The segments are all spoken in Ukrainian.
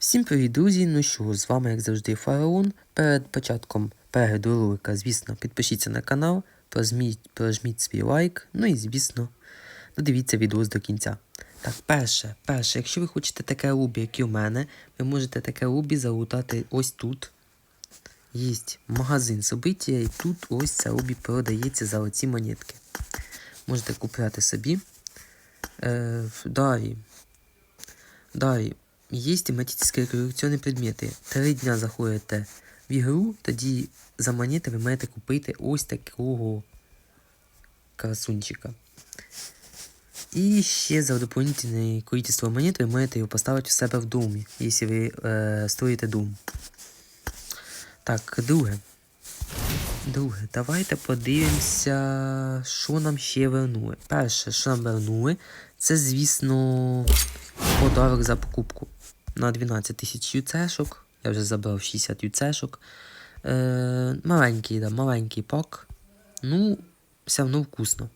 Всім привіт, друзі! Ну що, з вами, як завжди, Фараон. Перед початком перегляду ролика, звісно, підпишіться на канал, прожміть, прожміть свій лайк, ну і, звісно, додивіться відео до кінця. Так, перше, перше, якщо ви хочете таке лубі, як і у мене, ви можете таке лубі залутати ось тут. Є магазин собиття, і тут ось це лубі продається за оці монетки. Можете купляти собі. Е, далі. Далі. Есть тематические коллекционні предмети. Три дня заходите в ігру, тоді за монети ви маєте купити ось такого красунчика. І ще за дополнительне количество монет ви маєте його поставити в себе в домі, якщо ви е, строїте дом. Так, друге. Друге, давайте подивимося, що нам ще вернули. Перше, що нам вернули, це, звісно, подарок за покупку на 12 тисяч юцешок. Я вже забрав 60 юцешок. Е, маленький, да, маленький пак. Ну, все одно вкусно.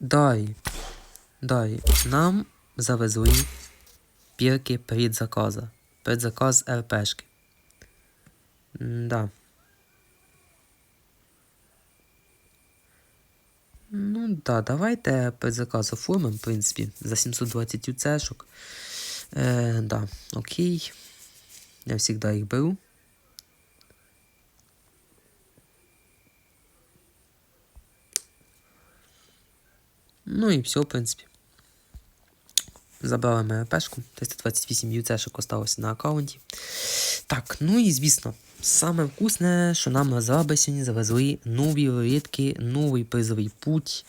Далі. Далі. Нам завезли пірки предзаказа. Предзаказ РПшки. Да. Ну да, давайте предзаказ оформимо, в принципі, за 720 юцешок. Е, да, окей. Я завжди їх беру. Ну і все, в принципі. Забрали ми РПшку. 328 юцешок осталося на аккаунті. Так, ну і звісно, саме вкусне, що нам розраби сьогодні завезли нові рулетки, новий призовий путь.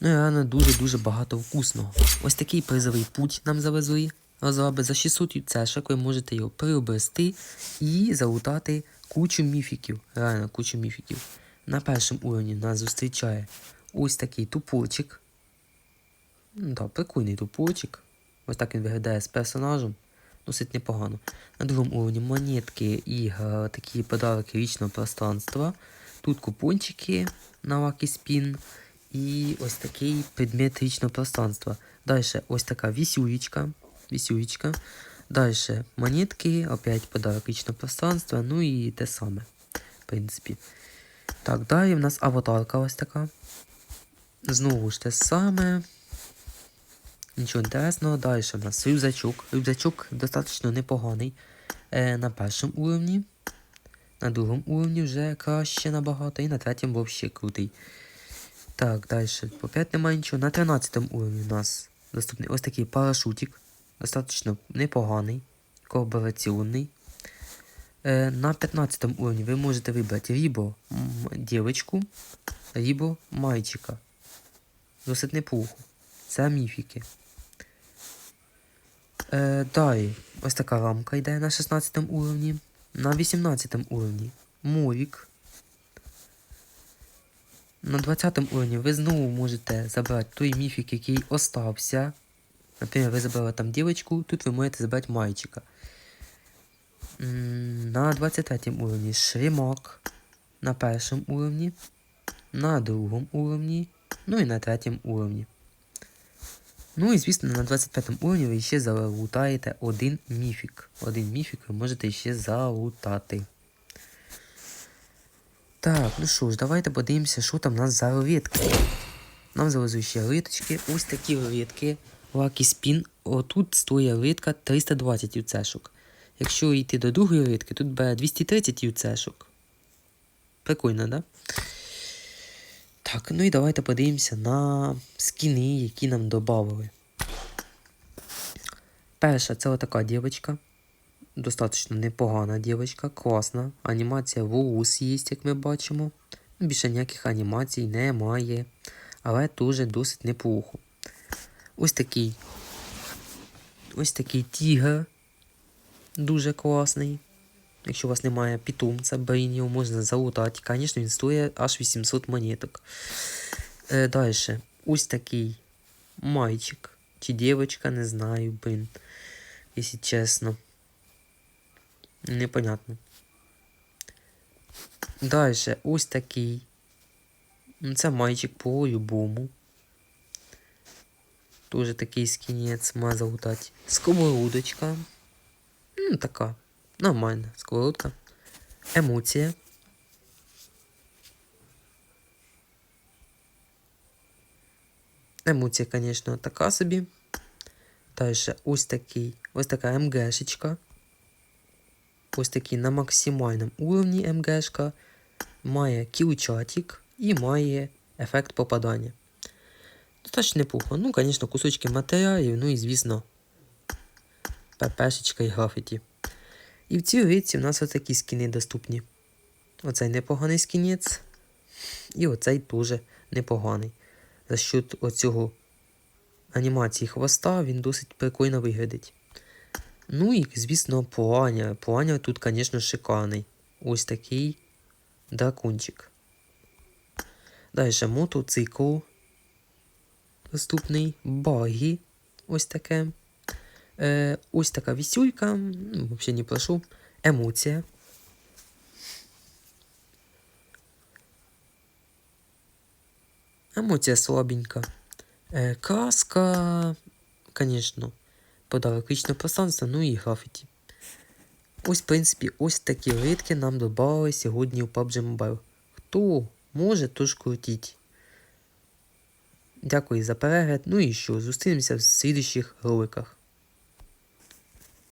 Ну і реально дуже-дуже багато вкусного. Ось такий призовий путь нам завезли. Розраби за 600 юцешок ви можете його приобрести і залутати кучу міфіків. Реально кучу міфіків. На першому уровні нас зустрічає ось такий тупорчик. Ну, да, прикольний тупорчик. Ось так він виглядає з персонажем. Досить непогано. На другому уровні монетки і такі подарки річного пространства. Тут купончики на Lucky Spin. І ось такий предмет річного пространства. Далі ось така вісюєчка. Вісюєчка. Далі монетки, опять подарок річного пространства. Ну і те саме. В принципі. Так, далі в нас аватарка ось така. Знову ж те саме. Нічого інтересного. Далі в нас рюкзачок. Рюкзачок достатньо непоганий е, на першому уровні. На другому уровні вже краще набагато. І на третьому взагалі крутий. Так, далі. По 5 немає нічого. На 13 уровні у нас доступний ось такий парашутик. Достатньо непоганий. Коопераційний. Е, на 15 уровні ви можете вибрати Рібо дівчинку, Рібо мальчика. Досить неплохо. Це міфіки. Е, далі, ось така рамка йде на 16 уровні. На 18 уровні Мовік. На 20 уровні ви знову можете забрати той міфік, який остався. Наприклад, ви забрали там дівчинку, тут ви можете забрати мальчика. На 23 уровні Шримак. На першому уровні. На другому уровні. Ну і на третьому уровні. Ну і звісно, на 25 уровні ви ще залутаєте один міфік. Один міфік ви можете ще залутати. Так, ну що ж, давайте подивимося, що там у нас за рулетки. Нам завезли ще рулеточки. Ось такі рулетки. Lucky Spin. Отут стоїть рулетка 320 юцешок. Якщо йти до другої рулетки, тут бере 230 юцешок. Прикольно, да? Так, ну і давайте подивимося на скіни, які нам додали. Перша це отака дівчинка. Достатньо непогана дівчинка, класна. Анімація волос є, як ми бачимо. Більше ніяких анімацій немає. Але теж досить неплохо. Ось такий. Ось такий тігр. Дуже класний. Якщо у вас немає питомця, беріть його можна залутати. Звісно, він стоїть аж 800 монеток. Е, Далі. Ось такий мальчик. Чи дівчинка, не знаю, блин. Якщо чесно. Непонятно. Далі. Ось такий. Це мальчик по-любому. Тоже такий скінець можна залутати. Сковородочка. Ну, така. Нормальна сковородка. Емоція. Емоція, звісно, така собі. Далі ось такий, ось така МГшечка. Ось такий на максимальному уровні МГшка. Має кілчатик і має ефект попадання. Достатньо неплохо. Ну, звісно, кусочки матеріалів, ну і, звісно, ППшечка і графіті. І в цій риці в нас отакі скіни доступні. Оцей непоганий скінець. І оцей теж непоганий. За счет оцього анімації хвоста він досить прикольно виглядить. Ну і, звісно, планя. Планя тут, звісно, шикарний. Ось такий дракончик. Далі мотоцикл. Доступний. Багі. Ось таке. Е, ось така вісюлька. Ну, взагалі не прошу. Емоція. Емоція слабенька. Е, краска, звісно, подарок вічного пространства, ну і графіті. Ось, в принципі, ось такі ритки нам додали сьогодні у PUBG Mobile. Хто може, тож крутіть. Дякую за перегляд. Ну і що, зустрінемося в слідущих роликах.